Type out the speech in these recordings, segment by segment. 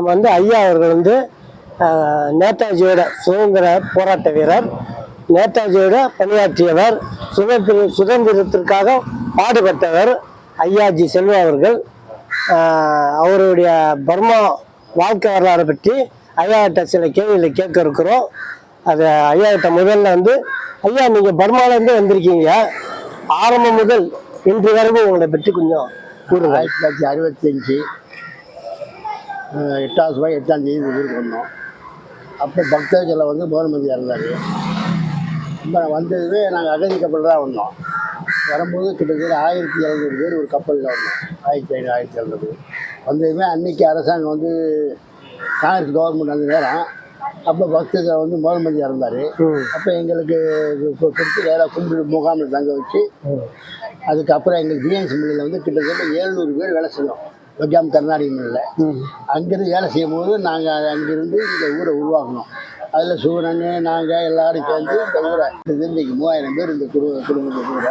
நம்ம வந்து ஐயா அவர்கள் வந்து நேதாஜியோட சுதந்திர போராட்ட வீரர். நேதாஜியோட பணியாற்றியவர் சுதந்திர சுதந்திரத்திற்காக பாடுபட்டவர் ஐயாஜி செல்வா அவர்கள். அவருடைய பர்மா வாழ்க்கை வரலாறு பற்றி ஐயாட்ட சில கேள்விகளை கேட்க இருக்கிறோம். அது ஐயாட்ட முதல்ல வந்து ஐயா நீங்கள் பர்மாவிலேருந்து வந்திருக்கீங்க. ஆரம்பம் முதல் இன்று வரைக்கும் உங்களை பற்றி கொஞ்சம் ஆயிரத்தி தொள்ளாயிரத்தி அறுபத்தஞ்சு எட்டாவது ரூபாய் எட்டாம் தேதி ஊருக்கு வந்தோம். அப்போ பக்தர்களை வந்து கவர்மெண்ட் இறந்தார் இப்போ வந்ததுவே நாங்கள் அகதி கப்பல் தான் வந்தோம். வரும்போது கிட்டத்தட்ட ஆயிரத்தி எழுநூறு பேர் ஒரு கப்பலில் வந்தோம். ஆயிரத்தி ஐநூறு ஆயிரத்தி எழுநூறு. பேர் வந்ததுமே அன்னைக்கு அரசாங்கம் வந்து காங்கிரஸ் கவர்மெண்ட் அந்த நேரம். அப்போ பக்தர்கள் வந்து கவர்மெண்ட் இறந்தார் அப்போ எங்களுக்கு கொடுத்து வேலை கும்பிடு முகாமில் தங்க வச்சு அதுக்கப்புறம் எங்களுக்கு பிஎன்சி மில்லில் வந்து கிட்டத்தட்ட ஏழ்நூறு பேர் வேலை செய்தோம் பஜாம் கர்நாடக மில்லில் ம். அங்கேருந்து வேலை செய்யும் போது நாங்கள் அங்கேருந்து இந்த ஊரை உருவாக்கணும். அதில் சூரன் நாங்கள் எல்லாரும் சேர்ந்து இந்த ஊரை. இது இன்னைக்கு மூவாயிரம் பேர் இந்த குடும்ப குடும்பத்தை கூட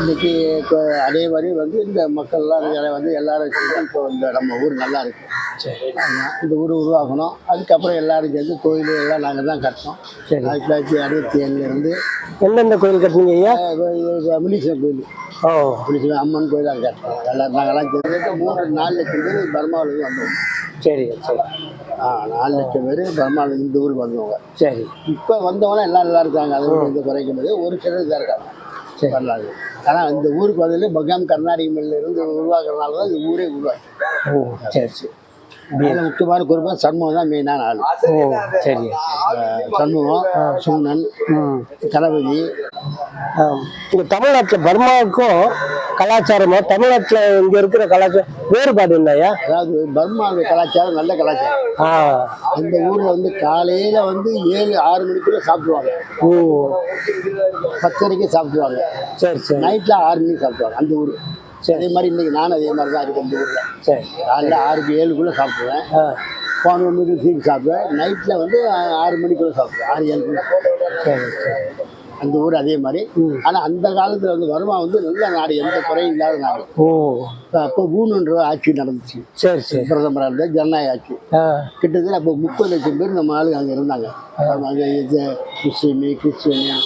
இன்னைக்கு இப்போ அதே மாதிரி வந்து இந்த மக்கள்லாம் வந்து எல்லாரும் சேர்ந்து இப்போ இந்த நம்ம ஊர் நல்லா இருக்கு. இந்த ஊர் உருவாக்கணும் அதுக்கப்புறம் எல்லாரும் சேர்ந்து கோயில் எல்லாம் நாங்கள் தான் கட்டினோம் சரி. ஆயிரத்தி தொள்ளாயிரத்தி அறுபத்தி ஏழுலேருந்து எந்தெந்த கோயில் கட்டுனீங்க ஐயா? முனீஸ்வரன் கோயில். ஓ. முனீஸ்வரன் அம்மன் கோயில் அங்கே கட்டணும். எல்லாரும் நாங்கள்லாம் சேர்ந்து மூன்று நாலு லட்சம் பேர் பர்மாவிலேருந்து வந்தோம். சரி சரி. ஆ நாலு லட்சம் பேர் பர்மாவில் இந்த ஊருக்கு வந்தவங்க சரி. இப்போ வந்தவங்க எல்லாம் நல்லா இருக்காங்க. அது ஒண்ணும் எந்த குறைக்க முடியாது. ஒரு சிலர் இதாக இருக்காங்க. சரி. வரலாறு. ஆனால் இந்த ஊருக்கு வந்ததுல பகாம் கர்நாடக மில்ல இருந்து உருவாக்குறதுனால தான் இந்த ஊரே உருவாக்கி. ஓ சரி சரி. அதில் முக்கியமான குறிப்பாக சண்முகம் தான் மெயினான ஆள். ஓ சரி சண்முகம் சுண்ணன் கணபதி இங்கே தமிழ்நாட்டில் பர்மாவுக்கும் கலாச்சாரமும் தமிழ்நாட்டில் இங்கே இருக்கிற கலாச்சாரம் வேறுபாடு இல்லையா அதாவது பர்மாவுடைய கலாச்சாரம் நல்ல கலாச்சாரம். ஆ. அந்த ஊரில் வந்து காலையில் வந்து ஏழு ஆறு மணிக்குள்ள சாப்பிடுவாங்க. ஓ. பத்தரைக்கு சாப்பிடுவாங்க. சரி சரி. நைட்டில் ஆறு மணிக்கு சாப்பிடுவாங்க அந்த ஊர். சரி. அதே மாதிரி இன்னைக்கு நானும் அதே மாதிரி தான் இருக்கேன் இந்த ஊரில். சரி. காலையில் ஆறுக்கு ஏழுக்குள்ளே சாப்பிடுவேன். பதினொன்று மணிக்கு சீக்கிரம் சாப்பிடுவேன். நைட்டில் வந்து ஆறு மணிக்குள்ளே சாப்பிடுவேன். ஆறு ஏழுக்குள்ளே. சரி சரி. அந்த ஊர் அதே மாதிரி. ஆனால் அந்த காலத்தில் வந்து வருமா வந்து நல்ல நாடு எந்த குறையும் இல்லாத நாடு. ஓ. அப்போ ஊனுன்ற ஆட்சி நடந்துச்சு. சரி சரி. பிரதமராக இருந்த ஜனநாயக ஆட்சி. கிட்டத்தட்ட அப்போ முப்பது லட்சம் பேர் நம்ம ஆளுங்க அங்கே இருந்தாங்க. அங்கே முஸ்லீமு கிறிஸ்டியனு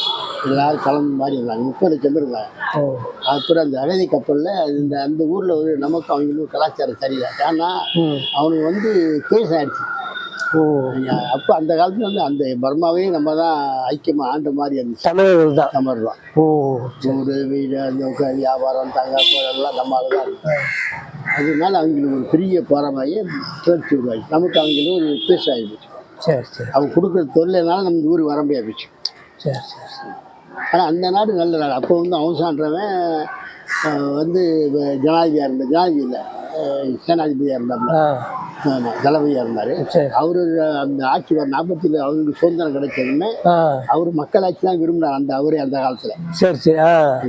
எல்லாரும் கலந்து மாதிரி இருந்தாங்க. முப்பது லட்சம் பேர் இருந்தாங்க. அப்புறம் அந்த அகதி கப்பலில் இந்த அந்த ஊரில் ஒரு நமக்கு அவங்களுக்கு கலாச்சாரம் சரியில்லை. ஏன்னா அவனுக்கு வந்து கேஸ் ஆயிடுச்சு. ஓ. அப்போ அந்த காலத்தில் வந்து அந்த பர்மாவையும் நம்ம தான் ஐக்கியமாக ஆண்ட மாதிரி இருந்துச்சு. தமிழர்கள் தான் நம்ம தான் ஓ. ஊர் வீடு அந்த வியாபாரம் தங்க எல்லாம் நம்ம ஆளு தான். அதனால அவங்களுக்கு ஒரு பெரிய போராமாயி கிளர்ச்சி உருவாகி நமக்கு அவங்களுக்கு ஒரு வித்தியாசம் ஆகிடுச்சு சரி சரி. அவங்க கொடுக்குற தொல்லைனால நம்ம ஊருக்கு வர முடியாது போச்சு சரி சரி சரி. ஆனால் அந்த நாடு நல்ல நாடு. அப்போ வந்து அவசான்றவன் வந்து ஜனாதிபதியாக இருந்த ஜனாதிபதி இல்லை சேனாதிபதியாக இருந்தாப்புல ஆமாம் இருந்தார். சரி. அவர் அந்த ஆட்சி வர நாற்பத்தில் அவருக்கு சுதந்திரம் கிடைச்சதுமே அவர் மக்களாட்சி தான் விரும்பினார் அந்த அவரே அந்த காலத்தில். சரி சரி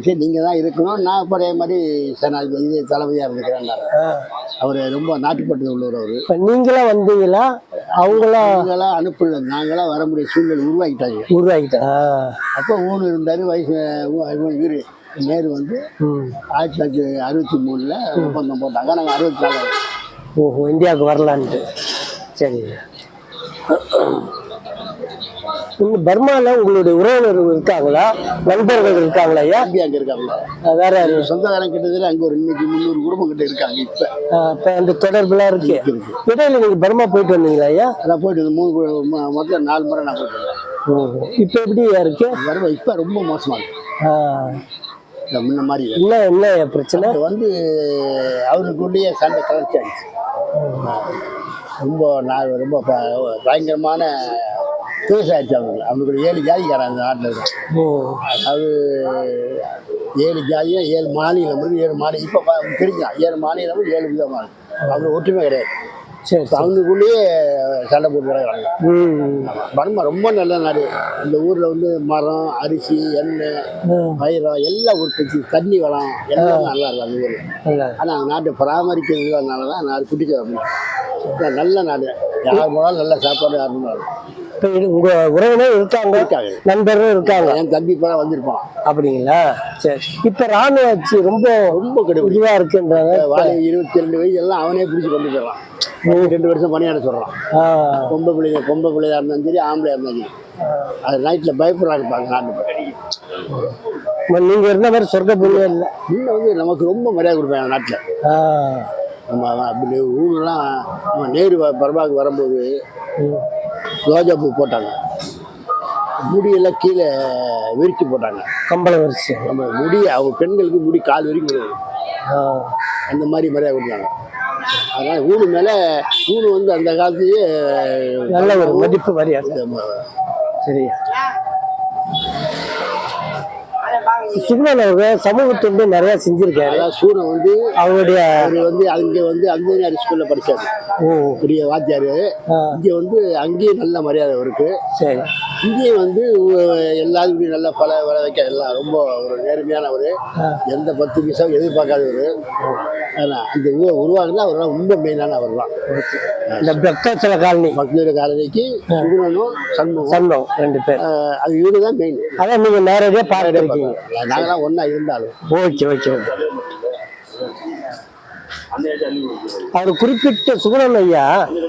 சரி நீங்கள் தான் இருக்கணும். நான் அதே மாதிரி சேனாதிபதி இது தளபதியாக இருந்துக்கிறேன்னாரு அவர் ரொம்ப நாட்டுப்பட்டு உள்ளவர் அவர். இப்போ நீங்களாம் வந்தீங்களா? அவங்களா அவங்களாம் அனுப்பல நாங்களாம் வர முடிய சூழ்நிலை உருவாக்கிட்டாங்க. உருவாக்கிட்டா ஆ. அப்போ ஊனு இருந்தார் வயசு இவர் நேரு வந்து ஆயிரத்தி தொள்ளாயிரத்தி அறுபத்தி மூணில் ஒப்பந்தம் போட்டாங்க. நாங்கள் அறுபத்தி நாலு ஓஹோ இந்தியாவுக்கு வரலான்ட்டு சரி இந்த பர்மாவில் உங்களுடைய உறவினர்கள் இருக்காங்களா நண்பர்கள் இருக்காங்களா ஐயா அங்கே இருக்காங்க அஹ் வேற யாரு சொந்தக்காரன் கிட்டத்தட்ட அங்கே ஒரு இன்னைக்கு முந்நூறு குடும்பம் கிட்ட இருக்காங்க இப்போ இப்ப அந்த தொடர்புலாம் இருக்கு இடையில நீங்க பர்மா போயிட்டு வந்தீங்களா ஐயா நான் போயிட்டு வந்து மூணு மொத்தம் நாலு முறை நான் போயிட்டு வந்தேன் இப்போ எப்படி இருக்கு வருவா இப்போ ரொம்ப மோசமாக இருக்கு முன்ன மாதிரி இல்லை. ஐயா பிரச்சனை வந்து அவருக்குள்ளேயே சண்டை கலர்ச்சி ஆயிடுச்சு ரொம்ப நான் ரொம்ப பயங்கரமான பேச ஆயிடுச்சு அவங்க அவங்களுக்கு ஏழு ஜாதிக்காரன் அந்த நாட்டில் இருக்கும் ஓ. அதாவது ஏழு ஜாதியும் ஏழு மாநிலம் ஏழு மாநிலம் இப்போ பிரிக்கலாம் ஏழு மாநிலமும் ஏழு விதமாக இருக்கு. அவங்க ஒற்றுமை கிடையாது. சரி அவங்களுக்குள்ளேயே சண்டை போட்டு ம். பர்மா ரொம்ப நல்ல நாடு. இந்த ஊரில் வந்து மரம் அரிசி எண்ணெய். பயிரம் எல்லாம் உற்பத்தி தண்ணி வளம் எல்லாம் நல்லா இருக்கும் அந்த ஊரில். ஆனால் அந்த நாட்டை பராமரிக்கிறதுனால தான் நாடு வரணும் நல்ல நாடு. யார் போனாலும் நல்ல சாப்பாடு யார் போனாலும் இப்போ உங்க உறவினர் இருக்காங்க இருக்காங்க. நண்பர்களும் இருக்காங்க. என் தம்பி இப்போ வந்திருப்பான். அப்படிங்களா? சரி. இப்போ ராணுவ ஆட்சி ரொம்ப ரொம்ப கடுமை இதுவா இருக்குன்றாங்க. வாழை இருபத்தி ரெண்டு வயசு எல்லாம் அவனே பிடிச்சி கொண்டு போயிடலாம் ரெண்டு வருஷம் பணியாட சொல்கிறான் பொம்பளை பிள்ளைங்க பொம்பளை பிள்ளையா இருந்தாலும் சரி ஆம்பளையா இருந்தாலும் சரி. அது நைட்டில் பயப்படுறாங்க பாருங்க நாட்டு ம- நீங்க இருந்த மாதிரி சொர்க்க புண்ணியம் இல்லை. இன்னும் வந்து நமக்கு ரொம்ப மரியாதை கொடுப்பாங்க நாட்டில். நம்ம அப்படி ஊரெலாம் நம்ம நேரு பர்மாவுக்கு வரும்போது. ரோஜா பூ போட்டாங்க. முடியெல்லாம் கீழே விரிச்சு போட்டாங்க. கம்பள வரிசை நம்ம முடி அவங்க பெண்களுக்கு முடி கால் வரைக்கும். ஆ, அந்த மாதிரி மரியாதை கொடுத்தாங்க. அதனால் ஊடு மேலே ஊடு வந்து அந்த காலத்துலேயே நல்ல ஒரு மதிப்பு மரியாதை சரியா. சுகுணன் அவர்கள் சமூகத்தொண்டு நிறைய செஞ்சிருக்காரு. சூரன் வந்து அவருடைய அவர் வந்து அங்கே வந்து அந்தனியார் ஸ்கூலில் படித்தார் ஓ. பெரிய வாத்தியார். இங்கே வந்து அங்கேயும் நல்ல மரியாதை இருக்கு சரி. இங்கேயும் வந்து எல்லாருக்கும் நல்ல பல வர வைக்க எல்லாம் ரொம்ப ஒரு நேர்மையானவர். எந்த பத்து பைசாவும் எதிர்பார்க்காதவர். ஆனால் அந்த உருவாக்குனா அவர் தான் ரொம்ப மெயினான அவர் தான். இந்த பக்தாச்சல காலனி. பக்தீர காலனிக்கு சுகுணனும் சண்முகம். சண்டம் ரெண்டு பேர். அது இவரு தான் மெயின் அதான் நீங்க நேரடியா பார்த்துருக்கீங்க. நாங்களாம் ஒன்றா இருந்தாலும். Okay okay okay. அவர் குறிப்பிட்ட சுகுணன் ஐயா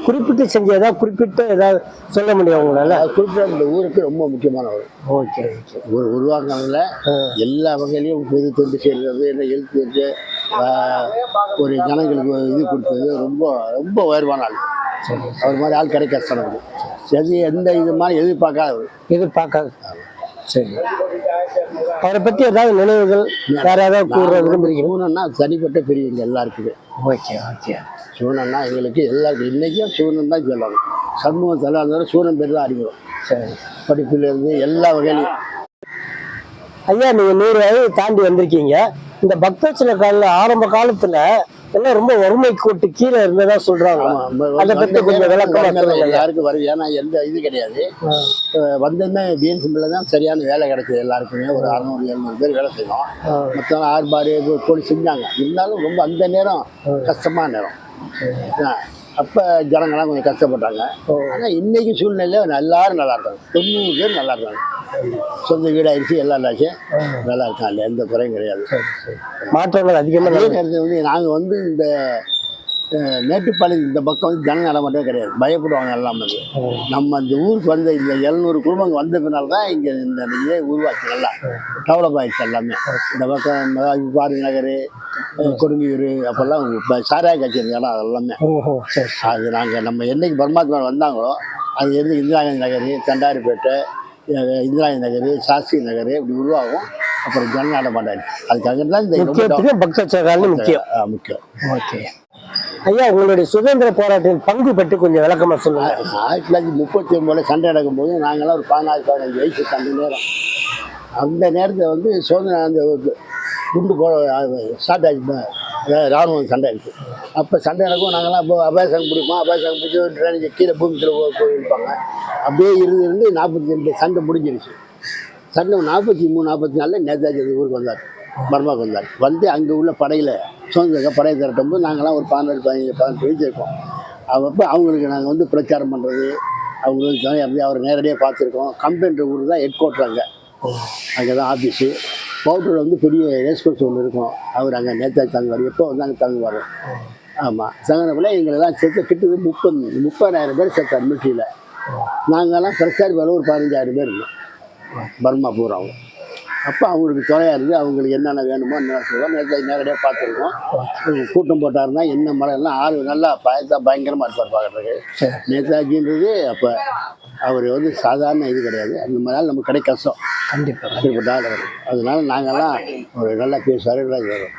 குறிப்பிட்டு செஞ்சதா குறிப்பிட்ட ஏதாவது சொல்ல முடியும் அது குறிப்பிட்ட இந்த ஊருக்கு ரொம்ப முக்கியமானவர். Okay okay. ஒரு உருவாக்குனதுல எல்லா வகையிலையும் பொது தொண்டு செய்கிறது என்ன எழுத்து ஒரு ஜனங்களுக்கு இது கொடுத்தது ரொம்ப ரொம்ப உயர்வான ஆள். அவர் மாதிரி ஆள் கிடைக்க நமக்கு. சரி எந்த இது மாதிரி எதிர்பார்க்காதவர். எதிர்பார்க்காது சரி. அவரை பத்தி ஏதாவது நினைவுகள் வேற ஏதாவது கூற விரும்புறீங்க? சிவனன்னா தனிப்பட்ட பெரியவங்க எல்லாருக்குமே. Okay okay. சிவனன்னா எங்களுக்கு எல்லாருக்கும் இன்றைக்கும் சிவனன் தான் சொல்லணும். சண்முகம் தலை இருந்தாலும் சிவனன் பேர் தான் அறிமுகம் சரி. படிப்புலேருந்து எல்லா வகையிலையும் ஐயா நீங்க நூறு வயது தாண்டி வந்திருக்கீங்க. இந்த பக்தச்சல காலில் ஆரம்ப காலத்துல எல்லாம் ரொம்ப வறுமை கோட்டு கீழே இருந்ததா சொல்றாங்க. அதை பத்தி கொஞ்சம் விளக்கமா எல்லாருக்கும் வருது ஏன்னா எந்த இது கிடையாது. வந்ததுமே பிஎன்சிபியில் தான் சரியான வேலை கிடைச்சது எல்லாருக்குமே. ஒரு அறநூறு எழுநூறு பேர் வேலை செய்யணும் மொத்தம் ஆறுபாடு போய் செஞ்சாங்க. இருந்தாலும் ரொம்ப அந்த நேரம் கஷ்டமான நேரம். அப்போ ஜனங்கள்லாம் கொஞ்சம் கஷ்டப்பட்டாங்க. ஆனால் இன்னைக்கு சூழ்நிலையில் எல்லாரும் நல்லா இருக்காங்க தொண்ணூறு பேர் நல்லா இருக்காங்க சொந்த வீடாயிருச்சு எல்லாம் ஆச்சு நல்லா இருக்காங்க எந்த குறையும் கிடையாது. மாற்றங்கள் அதிகமா அதே நேரத்தில் வந்து நாங்கள் வந்து இந்த மேட்டுப்பாளையம் இந்த பக்கம் வந்து ஜன நடமாட்டமே கிடையாது. பயப்படுவாங்க எல்லாம் வந்து. நம்ம இந்த ஊருக்கு வந்த இந்த எழுநூறு குடும்பங்கள் வந்த பின்னால் தான் இங்கே இந்த இதே உருவாச்சு நல்லா. டெவலப் ஆயிடுச்சு எல்லாமே. இந்த பக்கம் பாரதி நகர் கொடுங்கியூர் அப்போல்லாம் சாராய கட்சி இருந்த இடம் அதெல்லாமே. அது நாங்கள் நம்ம என்னைக்கு பரமாத்மா வந்தாங்களோ அது வந்து இந்திரா காந்தி நகர் தண்டாரிப்பேட்டை அஹ், இந்திரா காந்தி நகர் சாஸ்திரி நகர் இப்படி உருவாகும். அப்புறம் ஜன நடமாட்டாங்க அதுக்காக தான் இந்த காலனி முக்கியம். ஆ, முக்கியம். ஓகே. ஐயா உங்களுடைய சுதந்திர போராட்டத்தின் பங்கு பற்றி கொஞ்சம் விளக்கமாக சொல்லுங்கள் ஆயிரத்தி தொள்ளாயிரத்தி முப்பத்தி ஒன்பதுல சண்டை நடக்கும்போது நாங்களாம் ஒரு பதினாறு பதினஞ்சு வயசு அந்த நேரம். அந்த நேரத்தில் வந்து சோதனை அந்த குண்டு போட ஸ்டார்ட் ஆகிடுச்சு ராணுவம் சண்டை இருக்குது அப்போ சண்டை நடக்கும் நாங்களாம் இப்போ அபாயசங்கம் பிடிப்போம். அபாயசங்கம் பிடிச்சி ட்ரெயினுக்கு கீழே பூமிக்குள்ள போயிருப்பாங்க. அப்படியே இருந்து இருந்து நாற்பத்தி ரெண்டு சண்டை முடிஞ்சிருச்சு. சண்டை நாற்பத்தி மூணு நாற்பத்தி நாலில் நேதாஜி ஊருக்கு வந்தார். பர்மாவுக்கு வந்தார். வந்து அங்கே உள்ள படையில் சுதந்திர படையை திரட்டும் போது நாங்களாம் ஒரு பதினெட்டு பதினஞ்சு பதினெட்டு வயசு இருக்கோம் அப்போ அவங்களுக்கு நாங்கள் வந்து பிரச்சாரம் பண்ணுறது அவங்களுக்கு எப்படி அவர் நேரடியாக பார்த்துருக்கோம். கம்பெனி ஊர் தான் ஹெட் குவார்ட்டர் அங்கே. அங்கே தான் ஆஃபீஸு பவுட்ரில் வந்து பெரிய ரேஸ் கோர்ஸ் ஒன்று இருக்கும். அவர் அங்கே நேத்தாஜி தங்குவார் எப்போ வந்து அங்கே தங்குவார் ஆமாம் தங்கினப்பில் எங்களெல்லாம் சேர்த்து கிட்டத்தட்ட முப்பது முப்பதாயிரம் பேர் சேர்த்தார் மிலிட்ரியில் நாங்கள்லாம் பிரச்சார வேலை ஒரு பதினஞ்சாயிரம் பேர் இருந்தோம். பர்மா பூராவும் அப்போ அவங்களுக்கு துணையாக இருந்து அவங்களுக்கு என்னென்ன வேணுமோ என்ன சொல்லுவோம் நேரத்தில் நேரடியாக பார்த்துருக்கோம். கூட்டம் போட்டாருன்னா என்ன மழை எல்லாம் ஆள் நல்லா பயத்தா பயங்கரமாக இருப்பார் பார்க்குறதுக்கு. நேதாஜின்றது அப்போ அவர் வந்து சாதாரண இது கிடையாது. அந்த மாதிரி நமக்கு கிடைக்க கஷ்டம். கண்டிப்பா. அப்படிப்பட்ட ஆள் அவர். அதனால நாங்கள்லாம் ஒரு நல்லா பேசுவார் எல்லாம் இது வரும்